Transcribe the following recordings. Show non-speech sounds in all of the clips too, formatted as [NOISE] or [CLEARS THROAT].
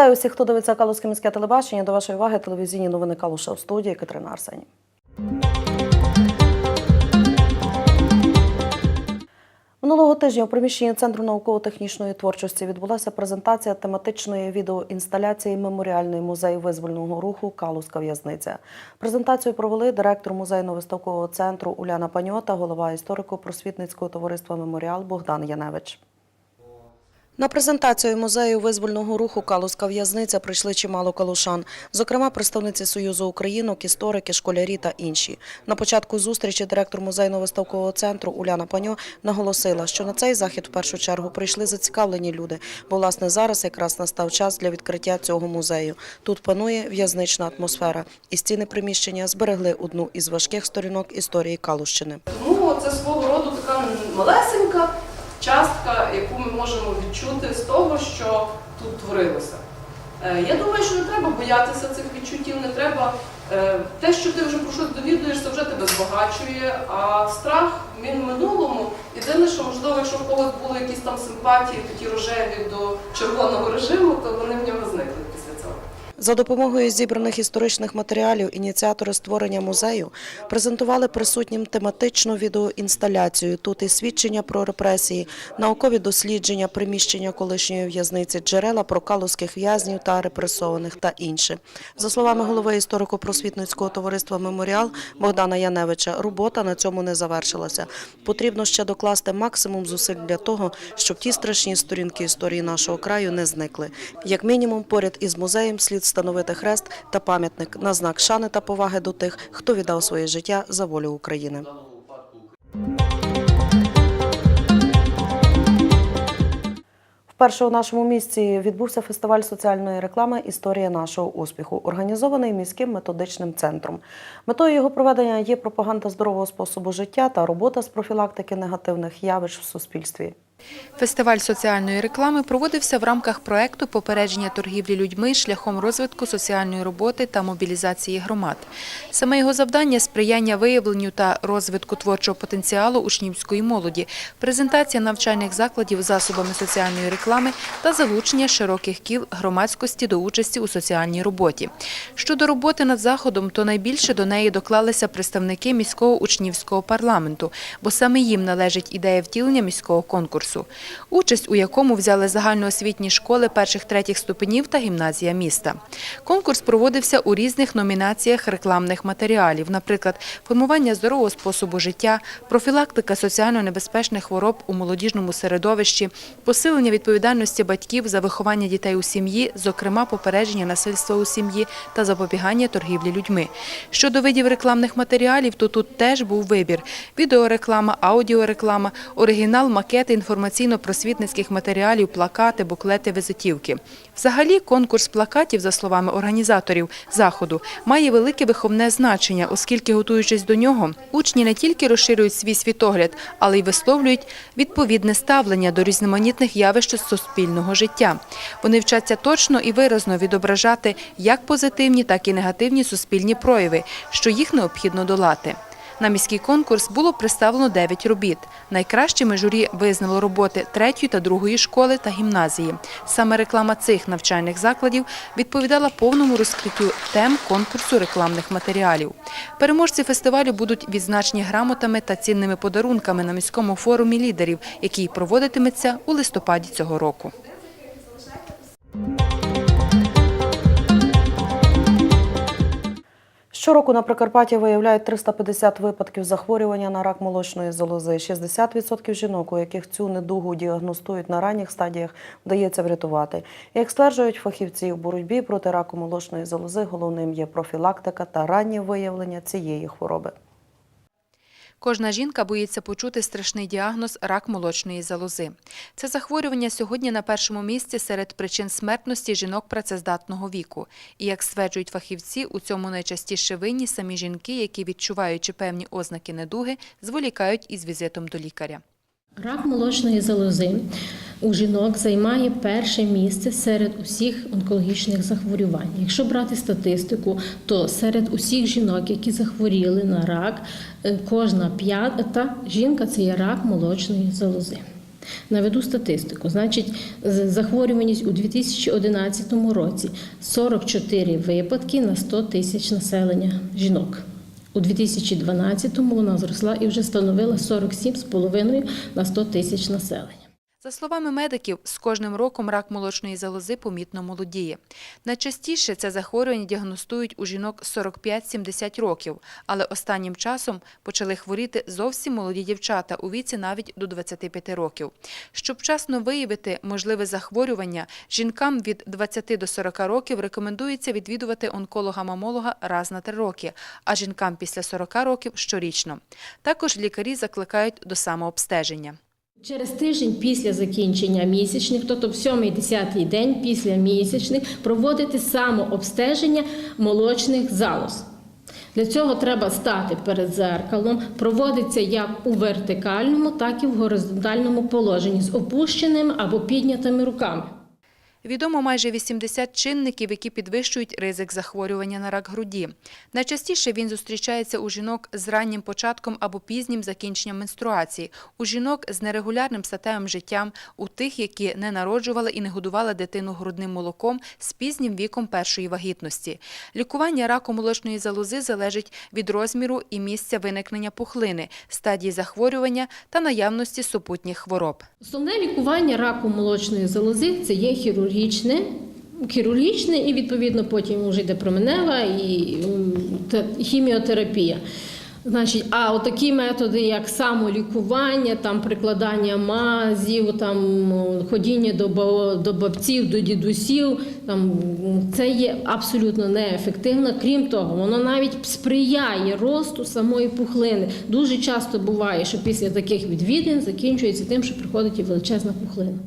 Вітаю всіх, хто дивиться Калузьке міське телебачення. До вашої уваги телевізійні новини Калуша в студії Катерина Арсені. Минулого тижня у приміщенні Центру науково-технічної творчості відбулася презентація тематичної відеоінсталяції Меморіальний музей визвольного руху Калузька в'язниця. Презентацію провели директор музейно-виставкового центру Уляна Паньота, голова історико-просвітницького товариства Меморіал Богдан Яневич. На презентацію музею визвольного руху Калузька в'язниця прийшли чимало калушан, зокрема представниці Союзу Українок, історики, школярі та інші. На початку зустрічі директор музейно-виставкового центру Уляна Паньо наголосила, що на цей захід в першу чергу прийшли зацікавлені люди, бо власне зараз якраз настав час для відкриття цього музею. Тут панує в'язнична атмосфера, і стіни приміщення зберегли одну із важких сторінок історії Калущини. Тому це свого роду така малесенька частка, яку ми можемо відчути з того, що тут творилося. Е, Я думаю, що не треба боятися цих відчуттів, не треба. е, Те, що ти вже про щось довідуєшся, вже тебе збагачує, а страх він в минулому. Єдине, що можливо, якщо в когось були якісь там симпатії, такі рожеві до червоного режиму, то вони в нього зникли. За допомогою зібраних історичних матеріалів ініціатори створення музею презентували присутнім тематичну відеоінсталяцію. Тут і свідчення про репресії, наукові дослідження, приміщення колишньої в'язниці, джерела про калузьких в'язнів та репресованих та інше. За словами голови історико-просвітницького товариства Меморіал Богдана Яневича, робота на цьому не завершилася. Потрібно ще докласти максимум зусиль для того, щоб ті страшні сторінки історії нашого краю не зникли. Як мінімум, поряд із музеєм слід встановити хрест та пам'ятник на знак шани та поваги до тих, хто віддав своє життя за волю України. Вперше у нашому місті відбувся фестиваль соціальної реклами Історія нашого успіху, організований міським методичним центром. Метою його проведення є пропаганда здорового способу життя та робота з профілактики негативних явищ в суспільстві. Фестиваль соціальної реклами проводився в рамках проекту попередження торгівлі людьми шляхом розвитку соціальної роботи та мобілізації громад. Саме його завдання – сприяння виявленню та розвитку творчого потенціалу учнівської молоді, презентація навчальних закладів засобами соціальної реклами та залучення широких кіл громадськості до участі у соціальній роботі. Щодо роботи над заходом, то найбільше до неї доклалися представники міського учнівського парламенту, бо саме їм належить ідея втілення міського конкурсу, участь у якому взяли загальноосвітні школи перших-третіх ступенів та гімназія міста. Конкурс проводився у різних номінаціях рекламних матеріалів, наприклад, формування здорового способу життя, профілактика соціально небезпечних хвороб у молодіжному середовищі, посилення відповідальності батьків за виховання дітей у сім'ї, зокрема попередження насильства у сім'ї та запобігання торгівлі людьми. Щодо видів рекламних матеріалів, то тут теж був вибір: відеореклама, аудіореклама, оригінал, макети інформаційно-просвітницьких матеріалів, плакати, буклети, визитівки. Взагалі, конкурс плакатів, за словами організаторів заходу, має велике виховне значення, оскільки, готуючись до нього, учні не тільки розширюють свій світогляд, але й висловлюють відповідне ставлення до різноманітних явищ суспільного життя. Вони вчаться точно і виразно відображати як позитивні, так і негативні суспільні прояви, що їх необхідно долати. На міський конкурс було представлено 9 робіт. Найкращими журі визнало роботи третьої та другої школи та гімназії. Саме реклама цих навчальних закладів відповідала повному розкриттю тем конкурсу рекламних матеріалів. Переможці фестивалю будуть відзначені грамотами та цінними подарунками на міському форумі лідерів, який проводитиметься у листопаді цього року. Щороку на Прикарпатті виявляють 350 випадків захворювання на рак молочної залози. 60% жінок, у яких цю недугу діагностують на ранніх стадіях, вдається врятувати. Як стверджують фахівці, у боротьбі проти раку молочної залози головним є профілактика та раннє виявлення цієї хвороби. Кожна жінка боїться почути страшний діагноз рак молочної залози. Це захворювання сьогодні на першому місці серед причин смертності жінок працездатного віку. І як стверджують фахівці, у цьому найчастіше винні самі жінки, які, відчуваючи певні ознаки недуги, зволікають із візитом до лікаря. Рак молочної залози у жінок займає перше місце серед усіх онкологічних захворювань. Якщо брати статистику, то серед усіх жінок, які захворіли на рак, е, кожна п'ята жінка це є рак молочної залози. Наведу статистику. Значить, захворюваність у 2011 році 44 випадки на 100 тисяч населення жінок. У 2012 вона зросла і вже становила 47,5 на 100 тисяч населення. За словами медиків, з кожним роком рак молочної залози помітно молодіє. Найчастіше це захворювання діагностують у жінок 45-70 років, але останнім часом почали хворіти зовсім молоді дівчата у віці навіть до 25 років. Щоб вчасно виявити можливе захворювання, жінкам від 20 до 40 років рекомендується відвідувати онколога-мамолога раз на три роки, а жінкам після 40 років щорічно. Також лікарі закликають до самообстеження. Через тиждень після закінчення місячних, тобто в 7-10 день після місячних, проводити самообстеження молочних залоз. Для цього треба стати перед зеркалом, проводиться як у вертикальному, так і в горизонтальному положенні з опущеними або піднятими руками. Відомо майже 80 чинників, які підвищують ризик захворювання на рак груді. Найчастіше він зустрічається у жінок з раннім початком або пізнім закінченням менструації, у жінок з нерегулярним статевим життям, у тих, які не народжували і не годували дитину грудним молоком з пізнім віком першої вагітності. Лікування раку молочної залози залежить від розміру і місця виникнення пухлини, стадії захворювання та наявності супутніх хвороб. Основне лікування раку молочної залози це є хірургічне. Хірургічне і відповідно потім вже йде променева і хіміотерапія. Значить, а отакі методи, як самолікування, там прикладання мазів, там ходіння до, до бабців, до дідусів, там це є абсолютно неефективно. Крім того, воно навіть сприяє росту самої пухлини. Дуже часто буває, що після таких відвідин закінчується тим, що приходить і величезна пухлина.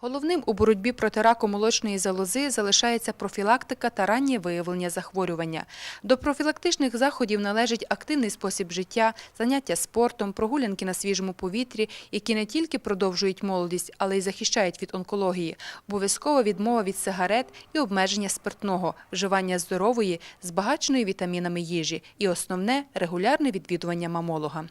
Головним у боротьбі проти раку молочної залози залишається профілактика та раннє виявлення захворювання. До профілактичних заходів належить активний спосіб життя, заняття спортом, прогулянки на свіжому повітрі, які не тільки продовжують молодість, але й захищають від онкології. Обов'язкова відмова від сигарет і обмеження спиртного, вживання здорової, збагаченої вітамінами їжі і основне регулярне відвідування мамолога.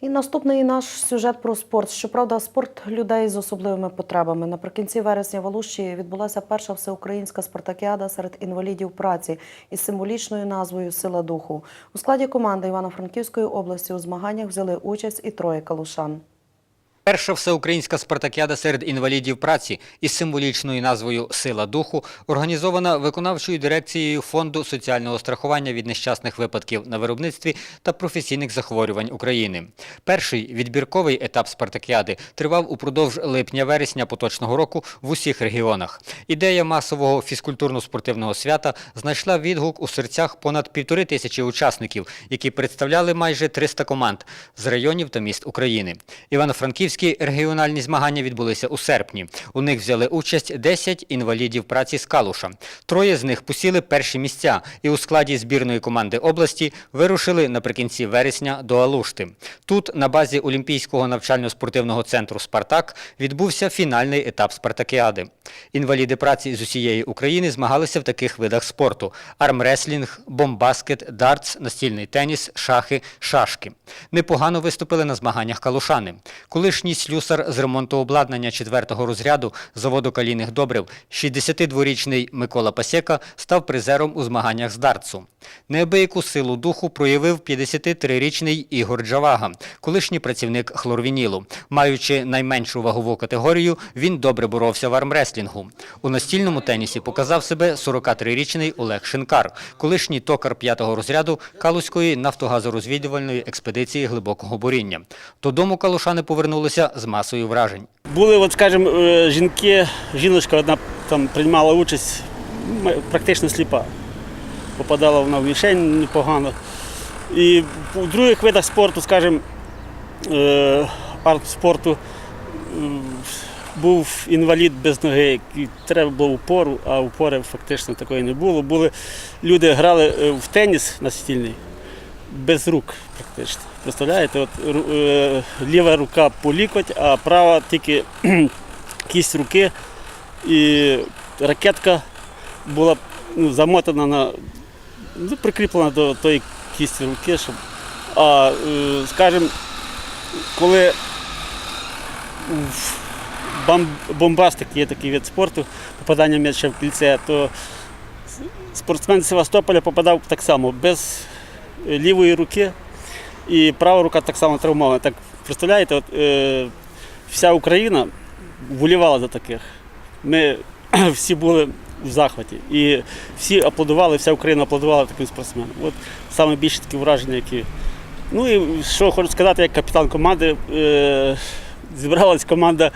І наступний наш сюжет про спорт. Щоправда, спорт людей з особливими потребами. Наприкінці вересня в Алуші відбулася перша всеукраїнська спартакіада серед інвалідів праці із символічною назвою Сила духу. У складі команди Івано-Франківської області у змаганнях взяли участь і троє калушан. Перша всеукраїнська спартакіада серед інвалідів праці із символічною назвою Сила духу організована виконавчою дирекцією Фонду соціального страхування від нещасних випадків на виробництві та професійних захворювань України. Перший відбірковий етап спартакіади тривав упродовж липня-вересня поточного року в усіх регіонах. Ідея масового фізкультурно-спортивного свята знайшла відгук у серцях понад півтори тисячі учасників, які представляли майже 300 команд з районів та міст України. Івано-Франківські регіональні змагання відбулися у серпні. У них взяли участь 10 інвалідів праці з Калуша. Троє з них посіли перші місця і у складі збірної команди області вирушили наприкінці вересня до Алушти. Тут, на базі Олімпійського навчально-спортивного центру «Спартак», відбувся фінальний етап спартакіади. Інваліди праці з усієї України змагалися в таких видах спорту: армреслінг, бомбаскет, дартс, настільний теніс, шахи, шашки. Непогано виступили на змаганнях калушани. Колишній слюсар з ремонту обладнання четвертого розряду заводу калійних добрив, 62-річний Микола Пасєка, став призером у змаганнях з дартсу. Неабияку силу духу проявив 53-річний Ігор Джавага, колишній працівник хлорвінілу. Маючи найменшу вагову категорію, він добре боровся в армреслінгу. У настільному тенісі показав себе 43-річний Олег Шинкар, колишній токар п'ятого розряду Калузької нафтогазорозвідувальної експедиції глибокого буріння. Додому калушани повернулися з масою вражень. Були, от, скажімо, е, жінки, жіночка одна там приймала участь, практично сліпа. Попадала вона в мішень непогано. І у других видах спорту, скажімо, е, арт-спорту, був інвалід без ноги, який треба було упору, а упори фактично такої не було. Були люди грали е, в теніс настільний без рук практично. Представляєте, от е, ліва рука по лікоть, а права тільки [CLEARS THROAT] кість руки. І ракетка була ну, замотана на ну, прикріплена до тої кісті руки, щоб. А, е, скажімо, коли бомбастик є такий вид спорту, попадання м'яча в кільце, то спортсмен Севастополя попадав так само без лівої руки, і права рука так само травмована. Так представляєте, от, е, вся Україна волівала за таких. Ми [CLEARS THROAT] всі були в захваті. І всі аплодували, вся Україна аплодувала таким спортсменам. От саме більше такі враження, які. Ну і що хочу сказати, як капітан команди, е, зібралась команда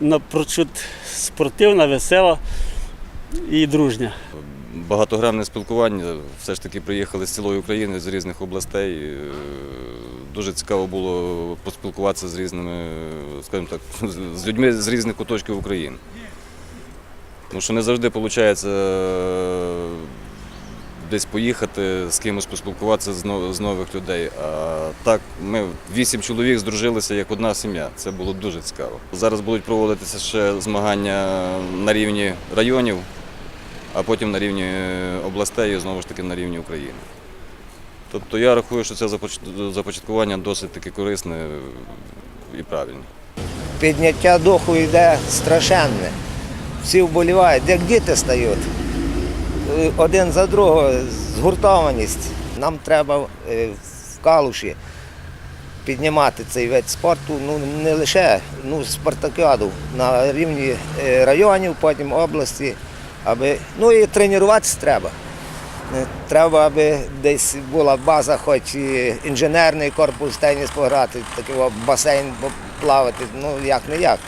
напрочуд спортивна, весела і дружня. багатогранне спілкування. Все ж таки приїхали з цілої України, з різних областей. Е, Дуже цікаво було поспілкуватися з різними, скажімо так, з людьми з різних куточків України. Тому що не завжди виходить десь поїхати, з кимось поспілкуватися з нових людей. А так, ми вісім чоловік здружилися як одна сім'я. Це було дуже цікаво. Зараз будуть проводитися ще змагання на рівні районів а потім на рівні областей і знову ж таки на рівні України. Тобто я рахую, що це започаткування досить таки корисне і правильне. підняття духу йде страшенне. Всі вболівають, як діти стають. Е, Один за другого, згуртованість. Нам треба е, в калуші піднімати цей вид спорту, ну не лише ну, спартакіаду на рівні е, районів, потім області, аби ну і тренуватися треба. Треба, аби десь була база, хоч і інженерний корпус, теніс пограти, такий басейн плавати, ну як не як.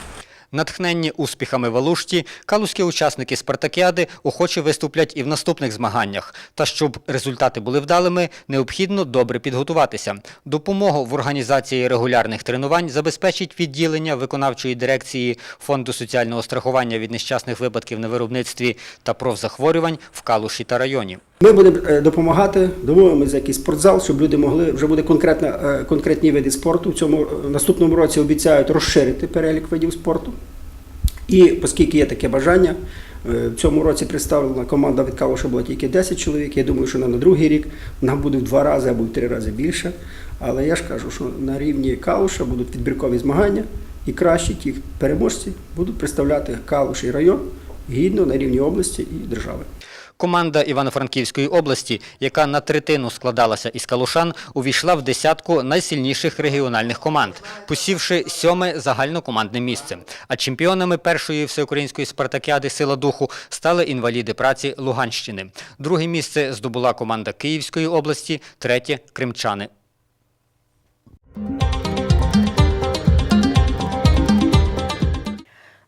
Натхненні успіхами в Алушті, калузькі учасники спартакіади охоче виступлять і в наступних змаганнях. Та щоб результати були вдалими, необхідно добре підготуватися. Допомогу в організації регулярних тренувань забезпечить відділення виконавчої дирекції Фонду соціального страхування від нещасних випадків на виробництві та профзахворювань в Калуші та районі. Ми будемо е, допомагати, домовимося якийсь спортзал, щоб люди могли вже буде конкретна, е, конкретні види спорту. В цьому е, наступному році обіцяють розширити перелік видів спорту. І оскільки є таке бажання, в цьому році представлена команда від Калуша була тільки 10 чоловік. Я думаю, що на другий рік нам буде в два рази або в три рази більше. Але я ж кажу, що на рівні Калуша будуть відбіркові змагання, і кращі ті переможці будуть представляти Калуш і район гідно на рівні області і держави. Команда Івано-Франківської області, яка на третину складалася із калушан, увійшла в десятку найсильніших регіональних команд, посівши сьоме загальнокомандне місце. А чемпіонами першої всеукраїнської спартакіади Сила духу стали інваліди праці Луганщини. Друге місце здобула команда Київської області, третє кримчани.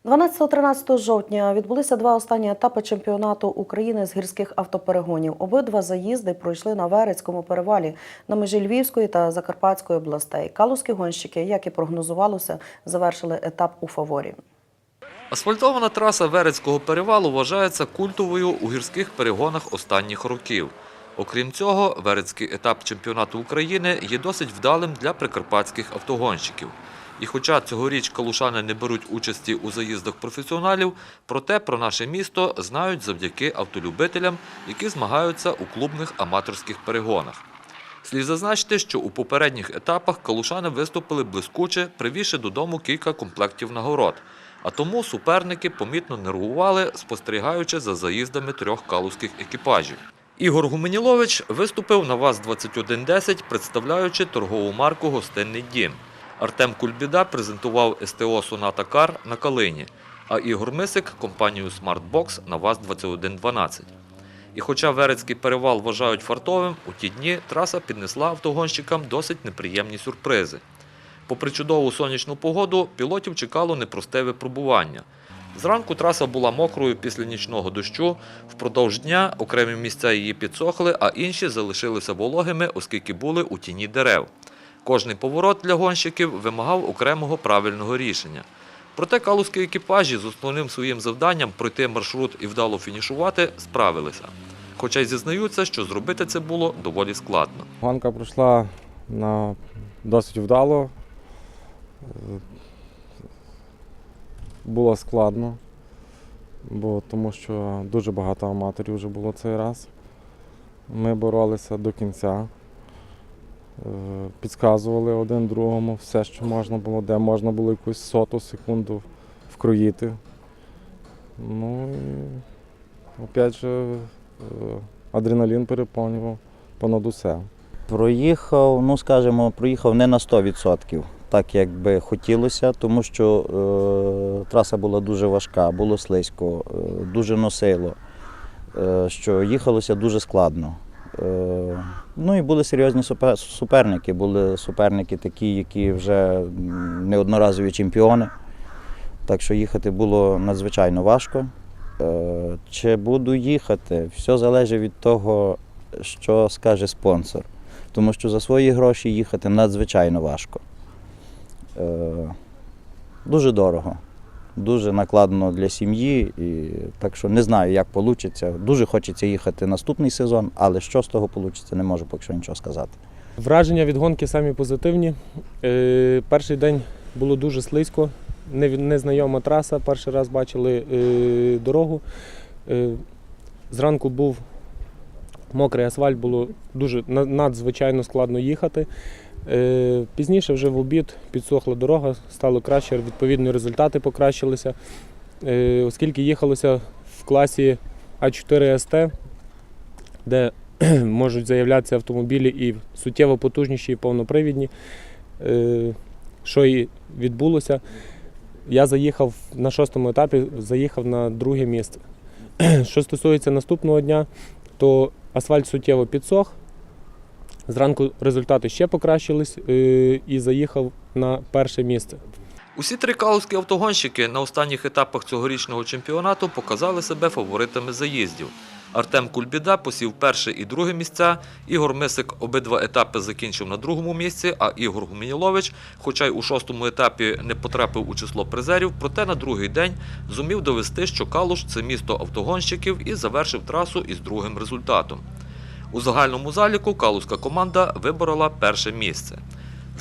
12-13 жовтня відбулися два останні етапи чемпіонату України з гірських автоперегонів. Обидва заїзди пройшли на Верецькому перевалі на межі Львівської та Закарпатської областей. Калузькі гонщики, як і прогнозувалося, завершили етап у фаворі. Асфальтована траса Верецького перевалу вважається культовою у гірських перегонах останніх років. Окрім цього, Верецький етап чемпіонату України є досить вдалим для прикарпатських автогонщиків. І хоча цьогоріч калушани не беруть участі у заїздах професіоналів, проте про наше місто знають завдяки автолюбителям, які змагаються у клубних аматорських перегонах. Слід зазначити, що у попередніх етапах калушани виступили блискуче, привівши додому кілька комплектів нагород. А тому суперники помітно нервували, спостерігаючи за заїздами трьох калузьких екіпажів. Ігор Гуменілович виступив на ВАЗ-2110, представляючи торгову марку «Гостинний дім». Артем Кульбіда презентував СТО «Соната Кар» на Калині, а Ігор Мисик – компанію «Смартбокс» на ВАЗ-2112. І хоча Верецький перевал вважають фартовим, у ті дні траса піднесла автогонщикам досить неприємні сюрпризи. Попри чудову сонячну погоду, пілотів чекало непросте випробування. Зранку траса була мокрою після нічного дощу. Впродовж дня окремі місця її підсохли, а інші залишилися вологими, оскільки були у тіні дерев. Кожний поворот для гонщиків вимагав окремого правильного рішення. Проте калузькі екіпажі з основним своїм завданням пройти маршрут і вдало фінішувати справилися. Хоча й зізнаються, що зробити це було доволі складно. Гонка пройшла на досить вдало. Було складно, бо тому що дуже багато аматорів вже було цей раз. Ми боролися до кінця. Підказували один другому все, що можна було, де можна було якусь соту секунду вкроїти. Ну і опять же, е, адреналін переповнював понад усе. Проїхав, ну скажімо, проїхав не на 100%, так як би хотілося, тому що е, траса була дуже важка, було слизько, е, дуже носило, е, що їхалося дуже складно. Е, ну і були серйозні суперники. Були суперники такі, які вже неодноразові чемпіони. Так що їхати було надзвичайно важко. Е, чи буду їхати? Все залежить від того, що скаже спонсор тому що за свої гроші їхати надзвичайно важко. Е, дуже дорого, дуже накладно для сім'ї, і так що не знаю, як вийде. Дуже хочеться їхати наступний сезон, але що з того вийде, не можу поки що нічого сказати. Враження від гонки самі позитивні. Е, перший день було дуже слизько, не- незнайома траса. Перший раз бачили е, дорогу. Е, зранку був мокрий асфальт, було дуже надзвичайно складно їхати. Е, пізніше, вже в обід, підсохла дорога, стало краще, відповідно, результати покращилися. Е, оскільки їхалося в класі А4 СТ, де [CLEARS THROAT] можуть заявлятися автомобілі і суттєво потужніші, і повнопривідні. Е, Що і відбулося, я заїхав на шостому етапі, заїхав на друге місце. [CLEARS THROAT] Що стосується наступного дня, то асфальт суттєво підсох. Зранку результати ще покращились е, і заїхав на перше місце. Усі три калузькі автогонщики на останніх етапах цьогорічного чемпіонату показали себе фаворитами заїздів. Артем Кульбіда посів перше і друге місця. Ігор Мисик обидва етапи закінчив на другому місці, а Ігор Гумінілович, хоча й у шостому етапі не потрапив у число призерів, проте на другий день зумів довести, що Калуш це місто автогонщиків і завершив трасу із другим результатом. У загальному заліку калузька команда виборола перше місце.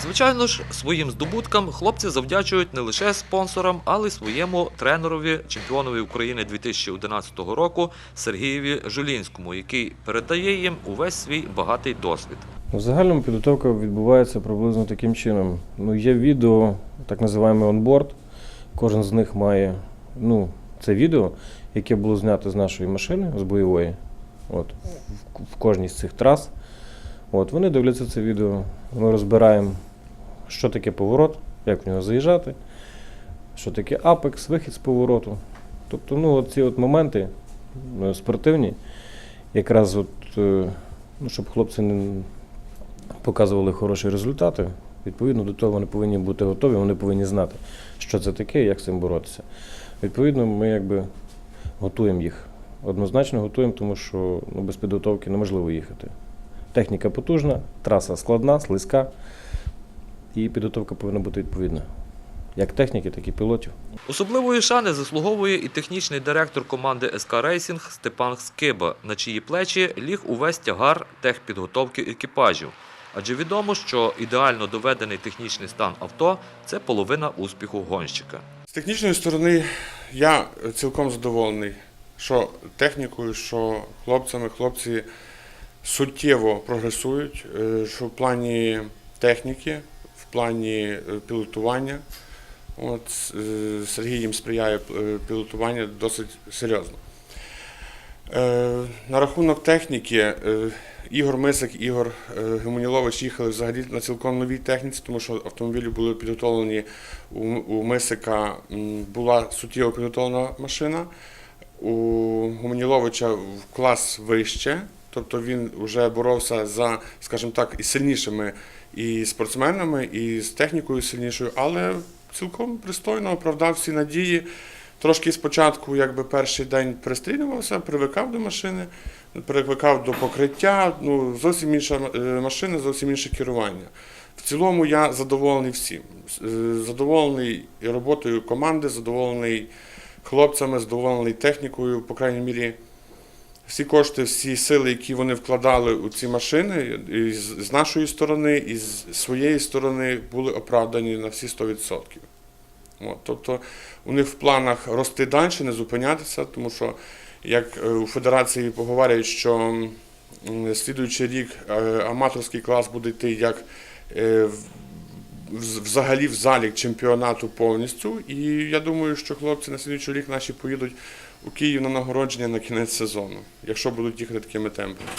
Звичайно ж, своїм здобуткам хлопці завдячують не лише спонсорам, але й своєму тренерові, чемпіонові України 2011 року Сергієві Жулінському, який передає їм увесь свій багатий досвід. В загальному підготовка відбувається приблизно таким чином. Ну, є відео, так називаємо онборд. Кожен з них має ну, це відео, яке було знято з нашої машини, з бойової, от, в, кожній з цих трас. От, вони дивляться це відео, ми розбираємо, що таке поворот, як в нього заїжджати, що таке апекс, вихід з повороту. Тобто, ну, ці от моменти е, спортивні, якраз от, е, ну, щоб хлопці не показували хороші результати. Відповідно до того вони повинні бути готові, вони повинні знати, що це таке і як з цим боротися. Відповідно, ми якби готуємо їх. Однозначно готуємо, тому що ну, без підготовки неможливо їхати. Техніка потужна, траса складна, слизька, і підготовка повинна бути відповідна. Як техніки, так і пілотів. Особливої шани заслуговує і технічний директор команди СК Рейсінг Степан Скиба, на чиї плечі ліг увесь тягар техпідготовки екіпажів. Адже відомо, що ідеально доведений технічний стан авто це половина успіху гонщика. З технічної сторони я цілком задоволений, що технікою, що хлопцями, хлопці суттєво прогресують, е, що в плані техніки, в плані е, пілотування. От, е, Сергій їм сприяє пілотування досить серйозно. На рахунок техніки, Ігор Мисик, Ігор Гемонілович їхали взагалі на цілком новій техніці, тому що автомобілі були підготовлені у Мисика була суттєво підготовлена машина, у Гуманіловича в клас вище, тобто він вже боровся за, скажімо так, і сильнішими і спортсменами, і з технікою сильнішою, але цілком пристойно оправдав всі надії. Трошки спочатку, якби перший день пристрілювався, привикав до машини, привикав до покриття. Ну, зовсім інша е, машина, зовсім інше керування. В цілому я задоволений всім. Е, Задоволений роботою команди, задоволений хлопцями, задоволений технікою, по крайній мірі. Всі кошти, всі сили, які вони вкладали у ці машини, і з нашої сторони, і з своєї сторони, були оправдані на всі 100%. От, тобто у них в планах рости далі, не зупинятися, тому що як е, у федерації поговорять, що м, слідуючий рік е, аматорський клас буде йти як е, взагалі в залік чемпіонату повністю. І я думаю, що хлопці на слідуючий рік наші поїдуть у Київ на нагородження на кінець сезону, якщо будуть їхати такими темпами.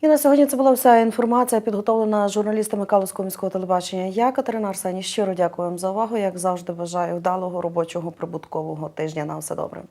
І на сьогодні це була вся інформація, підготовлена журналістами Калузького міського телебачення. Я Катерина Арсені щиро дякую вам за увагу. Як завжди, бажаю вдалого робочого прибуткового тижня. На все добре.